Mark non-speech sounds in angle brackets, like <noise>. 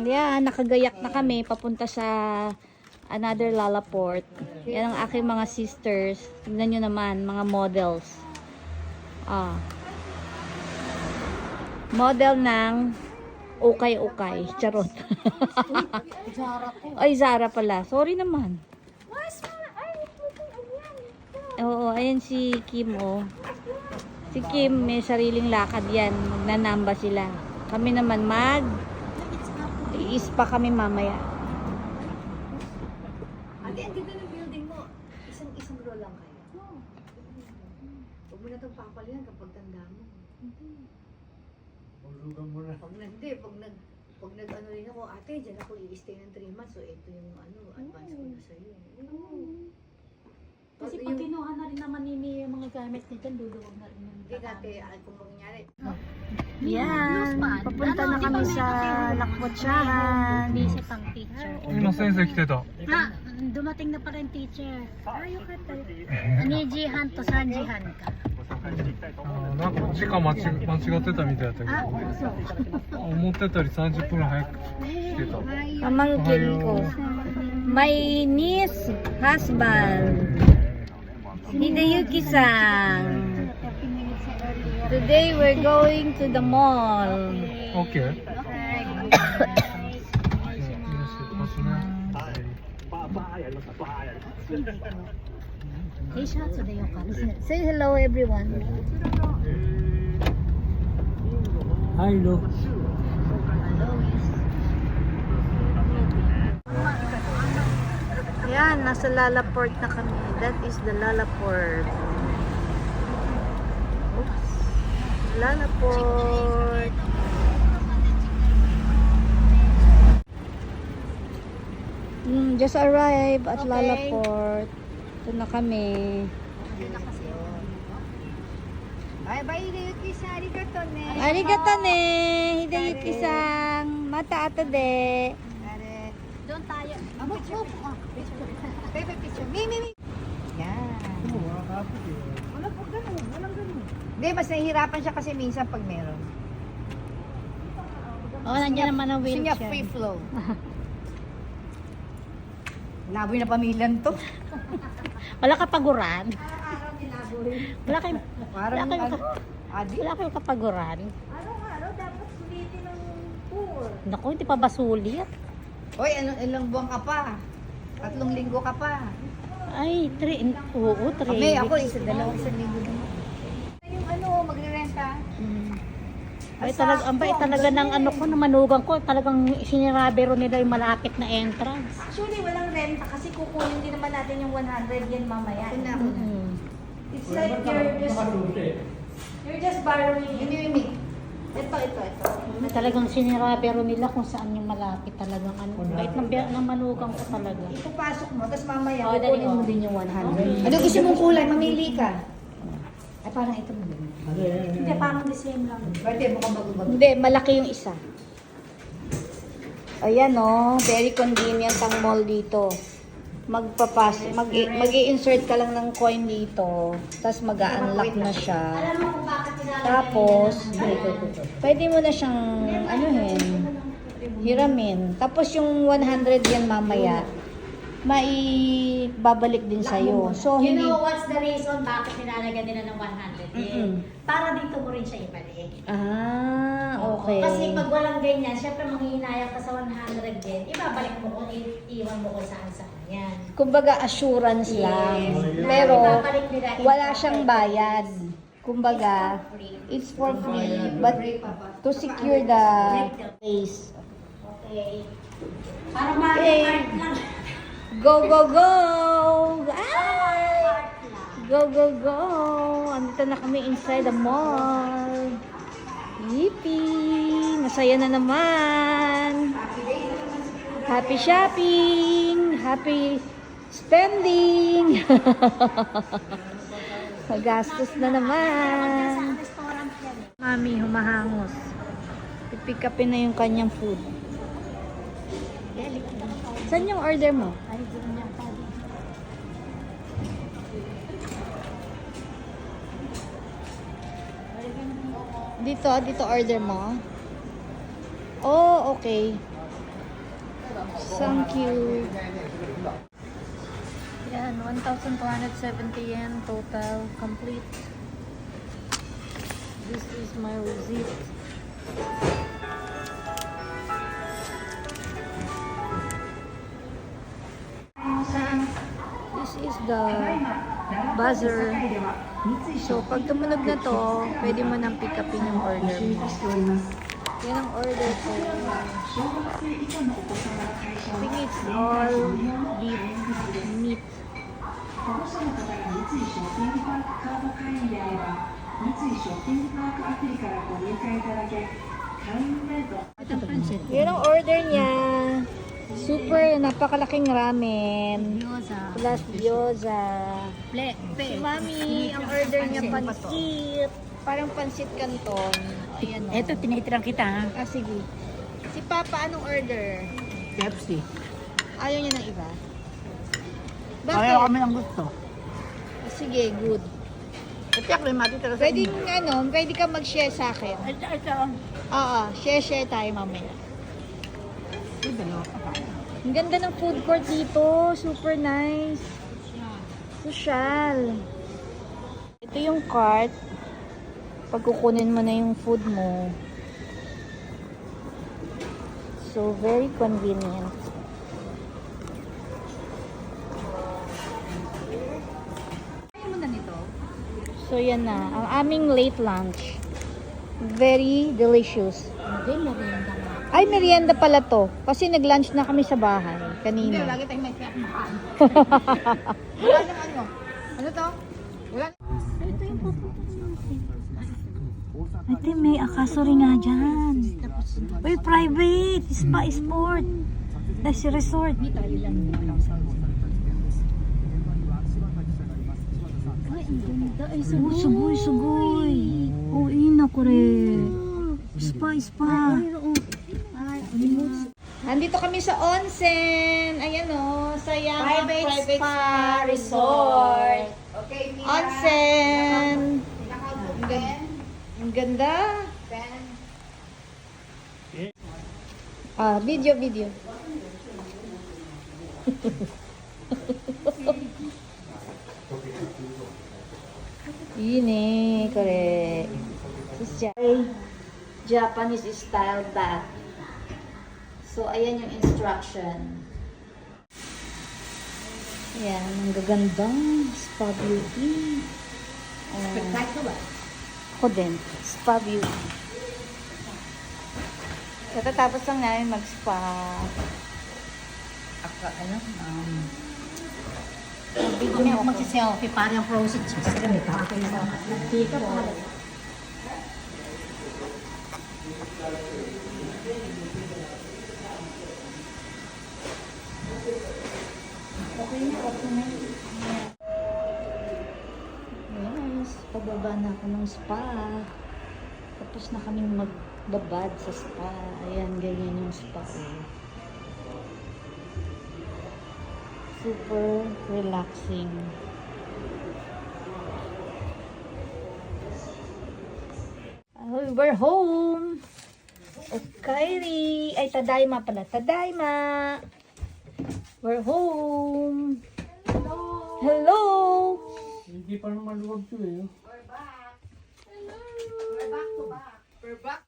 Yan, nakagayak na kami papunta sa another Lalaport. Yan ang aking mga sisters. Tignan nyo naman, mga models. Ah. Model ng ukay-ukay. Charot. <laughs> Ay, Zara pala. Sorry naman. Oo, ayan si Kim, oh. Si Kim, may sariling lakad yan. Magnanamba sila. Kami naman mag... Iis pa kami mamaya. Ate, andito ng building mo. Isang isang row lang kayo. Huwag mo na itong papalihan kapag tanda mo. Malugan mo na. Pag nag, hindi, pag nag, pag nag ano rin ako, ate, dyan ako i-stay ng 3 months. So, ito yung ano, advance ko na sa'yo. Kasi Pag pag kinuha na rin naman ni Mia yung mga gamit nito, luluwag na rin yung Hindi dati, ah, kung Yan, papunta na kami sa Lakwatsahan. Hindi sa pang teacher. 今先生来てた。Ha, dumating na pa rin teacher. Ah, yung kata. Ni Jihan to San Jihan ka. あーなんか時間間違間違ってたみたいだったけ Ah, ど、思ってたより30分早く来てた。Pamangkin ko. My niece, husband. Hideyuki-san. Today we're going to the mall. Okay. Okay. Say hello everyone. Hi, hello. Yan, nasa Lalaport na kami. That is the Lalaport. Lalaport. Mm, just arrived at Okay. Lalaport. Ito na kami. Bye bye, Ryuki-san. Arigato ne. Arigato ne, Hideyuki-san. Mata ato de. Are. Doon tayo. Ah, picture. Ah, picture. <laughs> Pepe, picture. Mi, mi, mi. Yan. Wala po ganun. Walang ganun. Hindi, mas nahihirapan siya kasi minsan pag meron. Oh, nandiyan naman ang Gusto niya wheelchair. free flow. <laughs> Laboy na pamilan to. <laughs> Wala kapaguran. Wala kayong, Parang Wala kayo ano, ka- adi. wala kayong kapaguran. Araw-araw dapat sulitin ng pool. Naku, hindi pa ba sulit? Hoy, ano, ilang buwan ka pa? Tatlong linggo ka pa. Ay, three, oo, three Kami, ako, isa, dalawang isang linggo din. Yung ano, magre-renta. Mm. Ay, talaga, ang bait talaga ng ano ko, ng manugang ko, talagang sinirabero nila yung malapit na entrance. Actually, walang renta kasi kukunin din naman natin yung 100 yen mamaya. Ako na, ako na. Mm. It's like you're just, you're just borrowing Yumi, it. Ito, ito, ito. Talagang sinirabero nila kung saan yung malapit talagang ano. Ang Bait ng, ng manugang ko talaga. Ipapasok mo, tapos mamaya, Oh, dali, kukunin mo din yung 100. Ano gusto mong kulay? Mamili ka. Ay, parang ito mo din. Hindi, parang the same lang. Pwede mo kang bago-bago. Hindi, malaki yung isa. Ayan oh, very convenient ang mall dito. Magpapas, mag mag-i-insert ka lang ng coin dito, tapos mag-unlock na siya. Tapos, pwede mo na siyang anuhin, hiramin. Tapos yung 100 yan mamaya, maibabalik din sa'yo. So, You hindi... know what's the reason bakit nilalagyan nila ng 100 yen? Mm-mm. Para dito mo rin siya ibalik. Ah, okay. Kasi pag walang ganyan, syempre manghihinayang ka sa 100 yen, ibabalik mo kung i- iwan mo kung saan saan yan. Kumbaga assurance lang. Pero wala siyang bayad. Kumbaga, it's for free. But to secure the place. Okay. Para Okay. Go, go, go! Lang. Go, go, go! Andito na kami inside the mall. Yippee! Masaya na naman! Happy shopping! Happy spending! <laughs> Magastos na naman! Mami, humahangos. Pipick upin na yung kanyang food. Saan yung order mo? Dito, dito order mo? Oh, okay. Thank you. Yan, 1,270 yen total complete. This is my receipt. This is the buzzer. So, pag tumunog na to, pwede mo nang pick upin yung order mo. Yan ang order ko. I think it's all beef meat. Yan ang order niya. Super napakalaking ramen. Gyoza. Plus gyoza. Si mami, ang order niya pa pancit. Parang pansit canton. Ayan o. Ito, tinitirang kita ha. Ah, sige. Si Papa, anong order? Pepsi. Ayaw niya ng iba? Bakit? kami ang gusto. Sige, good. Ito yung mati talaga sa Pwede, ano, pwede ka mag-share sa akin. Ito, ito. Oo, share-share tayo mamaya. Ito, dalawa pa tayo. Ang ganda ng food court dito. Super nice. Social. Ito yung cart. Pag kukunin mo na yung food mo. So, very convenient. So, yan na. Ang aming late lunch. Very delicious. Hindi. Ay, merienda pala to. Kasi nag-lunch na kami sa bahay Hindi, kanina. lagi tayong may <laughs> nang ano. Ano to? Wala Ito yung pupunta natin. Ate, may akasori nga dyan. Uy, private. Spa sport. That's resort. Ay, ang ganda. Ay, Oh, sugoy, sugoy. Oh, ina ko Spa, spa. Nandito kami sa onsen. Ayan o, sa Yama Private, Spa, Resort. Okay, Mira. Onsen. Pen. Ang ganda. Ah, video, video. Yun eh, correct. This is Japanese style bath. So, ayan yung instruction. Ayan, ang gagandang spa beauty. Spectacular. Ako din, spa beauty. Katatapos lang namin mag-spa. Ako, ano, um, kami ako ako. magsiselfie, parang frozen chips kami. Dito po. Okay na, okay na. Pababa na ako ng spa. Tapos na kaming magbabad sa spa. Ayan, ganyan yung spa. oh. Super relaxing. Oh, we're home! Okay, ay tadayma pala. Tadayma! We're home! Hello! Hello! Hindi pa naman luwag to eh. We're back